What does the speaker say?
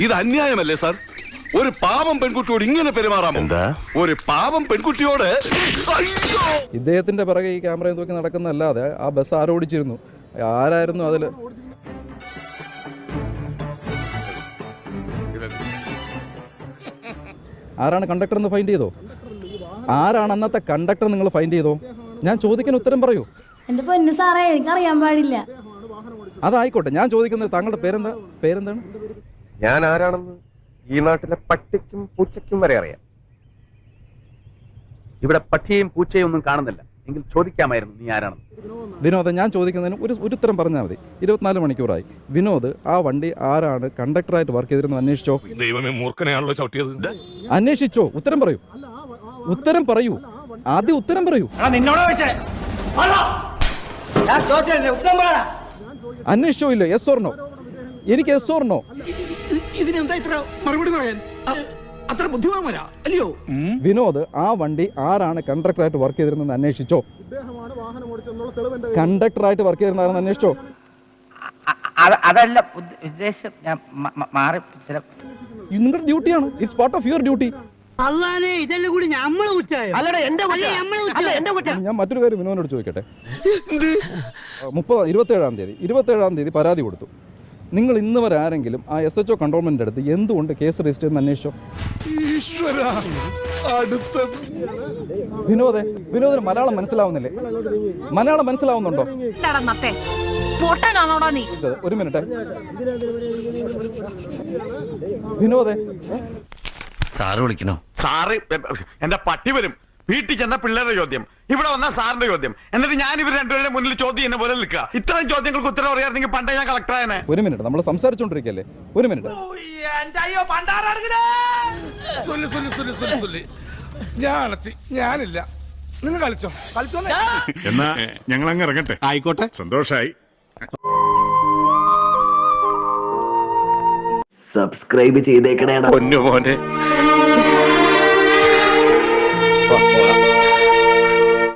ഇത് അന്യായമല്ലേ സാർ? ഒരു പാവം പെൺകുട്ടിയോട് ഇങ്ങനെ പെരുമാറാമോ? എന്താ? ഒരു പാവം പെൺകുട്ടിയോട് അയ്യോ! ഇദ്ദേഹത്തിന്റെ പിറകെ ഈ ക്യാമറയിൽ നോക്കി നടക്കുന്നതല്ലാതെ ആ ബസ് ആരോടിച്ചിരുന്നു ആരായിരുന്നു അതിൽ? ആരാണ് കണ്ടക്ടർ എന്ന് ഫൈൻഡ് ചെയ്തോ? ആരാണ് അന്നത്തെ കണ്ടക്ടർ നിങ്ങൾ ഫൈൻഡ് ചെയ്തോ? ഞാൻ ചോദിക്കുന്ന ഉത്തരം പറയൂ. എന്റെ പൊന്നു സാറേ എനിക്കറിയാൻ പാടില്ല. അതായിക്കോട്ടെ ഞാൻ ചോദിക്കുന്നത് താങ്കളുടെ പേരെന്താ? പേരെന്താണ്? ഞാൻ ആരാണെന്ന് ഈ നാട്ടിലെ പട്ടിക്കും പൂച്ചയ്ക്കും വരെ അറിയാം. ഇവിടെ പട്ടിയെയും പൂച്ചയും ഒന്നും കാണുന്നില്ല. എങ്കിൽ ചോദിക്കാമായിരുന്നു നീ ആരാണെന്ന്. വിനോദ് ഞാൻ ചോദിക്കുന്നതിന് ഒരു ഒരു ഉത്തരം പറഞ്ഞാൽ മതി. ഇരുപത്തിനാല് മണിക്കൂറായി. വിനോദ് ആ വണ്ടി ആരാണ് കണ്ടക്ടറായിട്ട് വർക്ക് ചെയ്തിരുന്നത് അന്വേഷിച്ചോ? ദൈവമേ മൂർഖനെയാണല്ലോ ചവിട്ടിയത്. അന്വേഷിച്ചോ? ഉത്തരം പറയൂ. ഉത്തരം പറയൂ. ആദ്യം ഉത്തരം പറയൂ. അന്വേഷിച്ചോ ഇല്ല? എസ് ഓർണോ എനിക്ക് എസ് ഓർണോ ഇതിനെന്താ ഇത്ര മറുപടി പറയാൻ? അത്ര ബുദ്ധിമാന്മാരാ അല്ലയോ? വിനോദ് ആ വണ്ടി ആരാണ് കണ്ടക്ടറായിട്ട് വർക്ക് ചെയ്തിരുന്നത് അന്വേഷിച്ചോ? കണ്ടക്ടറായിട്ട് വർക്ക് ചെയ്തിരുന്ന അന്വേഷിച്ചോ? അതല്ല ഉദ്ദ- ഉദ്ദേശം ഞാൻ മാറി നിങ്ങളുടെ ഡ്യൂട്ടിയാണ്. It's part of your duty അള്ളാനെ ഇതെല്ലാം കൂടി നമ്മളെ കുറ്റായോ അല്ലടാ എന്റെ അല്ല എന്റെ കുറ്റ. ഞാൻ മറ്റൊരു കാര്യം വിനോദിനോട് ചോദിക്കട്ടെ? മുപ്പത് ഇരുപത്തേഴാം തീയതി ഇരുപത്തേഴാം തീയതി പരാതി കൊടുത്തു. നിങ്ങൾ ഇന്ന് വരെ ആരെങ്കിലും ആ എസ് എച്ച് ഒ കൺട്രോൾമെന്റ് അടുത്ത് എന്തുകൊണ്ട് കേസ് രജിസ്റ്റർ ചെയ്യുന്ന അന്വേഷിച്ചോ? വിനോദ അടുത്തത് വിനോദെ വിനോദിന് മലയാളം മനസ്സിലാവുന്നില്ലേ? മലയാളം മനസ്സിലാവുന്നുണ്ടോ? ഒരു മിനിറ്റ്. വിനോദ. സാറ് വിളിക്കണോ? സാറ് എന്റെ പട്ടി വരും. വീട്ടിൽ ചെന്ന പിള്ളേരുടെ ചോദ്യം ഇവിടെ വന്ന സാറിന്റെ ചോദ്യം. എന്നിട്ട് ഞാൻ ഇവർ രണ്ടുപേരുടെ മുന്നിൽ ചോദ്യം ചെയ്യുന്ന പോലെ നിൽക്കുക. ഇത്തരം ചോദ്യങ്ങൾക്ക് ഉത്തരം അറിയാമെങ്കിൽ പണ്ടേ ഞാൻ കളക്ടറായനെ ഒരു മിനിറ്റ് നമ്മൾ സംസാരിച്ചോണ്ടിരിക്കല്ലേ? ഒരു മിനിറ്റ് ഞാൻ അടച്ചി ഞാനില്ല. നിങ്ങൾ കളിച്ചോ? കളിച്ചോ എന്നാ ഞങ്ങൾ അങ്ങ് ഇറങ്ങട്ടെ. ആയിക്കോട്ടെ. സന്തോഷായി. സബ്സ്ക്രൈബ് ചെയ്തേക്കണേടാ. പൊന്നു മോനെ Fuck.